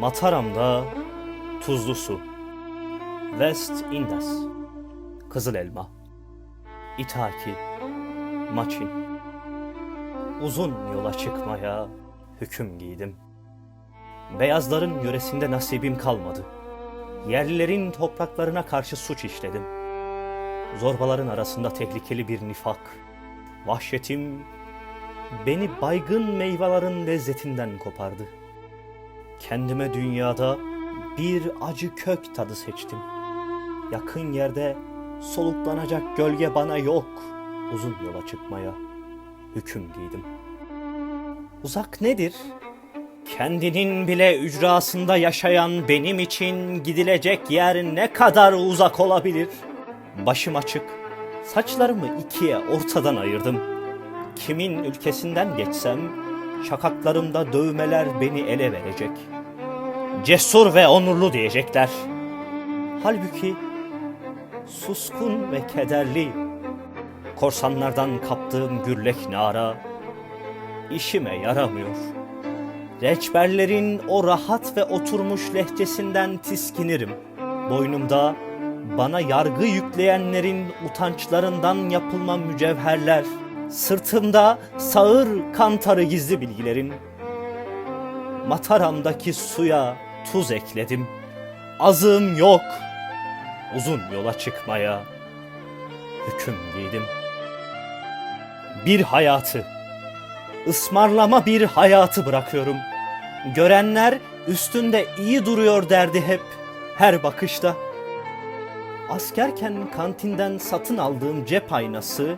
Mataram'da tuzlu su. West Indes. Kızıl elma. Itaki. Maçin. Uzun yola çıkmaya hüküm giydim. Beyazların yöresinde nasibim kalmadı. Yerlilerin topraklarına karşı suç işledim. Zorbaların arasında tehlikeli bir nifak. Vahşetim beni baygın meyvelerin lezzetinden kopardı. Kendime dünyada bir acı kök tadı seçtim. Yakın yerde soluklanacak gölge bana yok. Uzun yola çıkmaya hüküm giydim. Uzak nedir? Kendinin bile ücrasında yaşayan benim için gidilecek yer ne kadar uzak olabilir? Başım açık, saçlarımı ikiye ortadan ayırdım. Kimin ülkesinden geçsem, şakaklarımda dövmeler beni ele verecek. Cesur ve onurlu diyecekler. Halbuki suskun ve kederli, korsanlardan kaptığım gürlek nara işime yaramıyor.'' Reçberlerin o rahat ve oturmuş lehçesinden tiskinirim. Boynumda bana yargı yükleyenlerin utançlarından yapılma mücevherler, sırtımda sağır kantarı gizli bilgilerin. Mataramdaki suya tuz ekledim. Azığım yok. Uzun yola çıkmaya hüküm giydim. Bir hayatı ısmarlama bir hayatı bırakıyorum. Görenler üstünde iyi duruyor derdi hep her bakışta. Askerken kantinden satın aldığım cep aynası,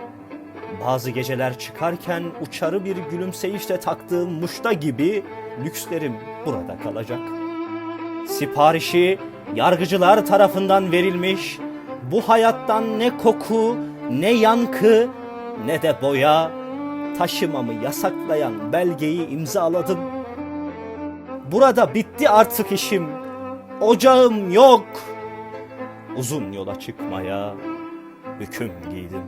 bazı geceler çıkarken uçarı bir gülümseyişle taktığım muşta gibi lükslerim burada kalacak. Siparişi yargıcılar tarafından verilmiş, bu hayattan ne koku, ne yankı, ne de boya, taşımamı yasaklayan belgeyi imzaladım. Burada bitti artık işim. Ocağım yok. Uzun yola çıkmaya hüküm giydim.